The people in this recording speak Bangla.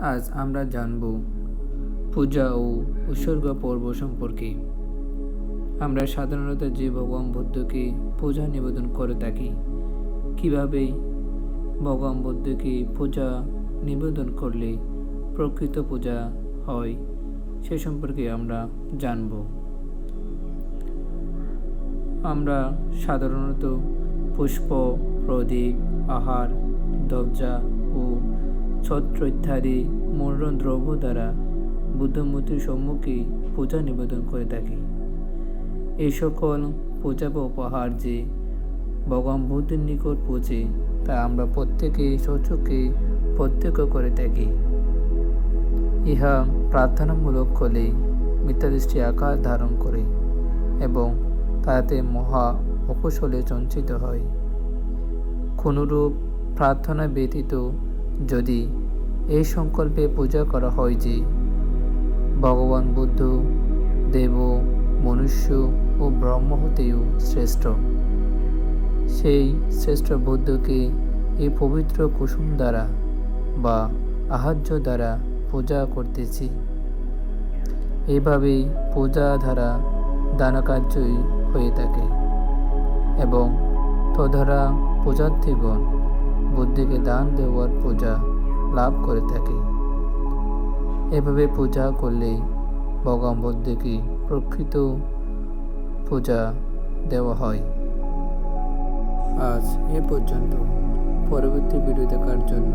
আজ আমরা জানব পূজা ও উৎসর্গ পর্ব সম্পর্কে। আমরা সাধারণত যে ভগবান বুদ্ধকে পূজা নিবেদন করে থাকি। কীভাবে ভগবান বুদ্ধকে পূজা নিবেদন করলে প্রকৃত পূজা হয়, সে সম্পর্কে আমরা জানব। আমরা সাধারণত পুষ্প, প্রদীপ, আহার দবজা ও ছত্র ইত্যাদি মনোরম দ্রব্য দ্বারা বুদ্ধমূর্তির সম্মুখে পূজা নিবেদন করে থাকি। এই সকল পূজা বা উপহার যে ভগবান বুদ্ধের নিকট পৌঁছে, তা আমরা প্রত্যেকে সচকে প্রত্যক্ষ করে থাকি। ইহা প্রার্থনামূলক হলে মিথ্যাদৃষ্টি আকার ধারণ করে এবং তাতে মহা অকুশলে সঞ্চিত হয়। কোনরূপ প্রার্থনা ব্যতীত যদি এই সংকল্পে পূজা করা হয় যে ভগবান বুদ্ধ, দেব, মনুষ্য ও ব্রহ্ম হতেও শ্রেষ্ঠ। সেই শ্রেষ্ঠ বুদ্ধকে এই পবিত্র কুসুম দ্বারা বা আহার্য দ্বারা পূজা করতেছি। এভাবেই পূজা দ্বারা দানকার্যই হয়ে থাকে এবং তদ্বারা পূজার্থীগণ বুদ্ধিকে দান দেওয়ার পূজা লাভ করে থাকে। এভাবে পূজা করলে ভগবান বুদ্ধকে প্রকৃত পূজা দেওয়া হয়। আজ এ পর্যন্ত। পরবর্তী ভিডিও দেখার জন্য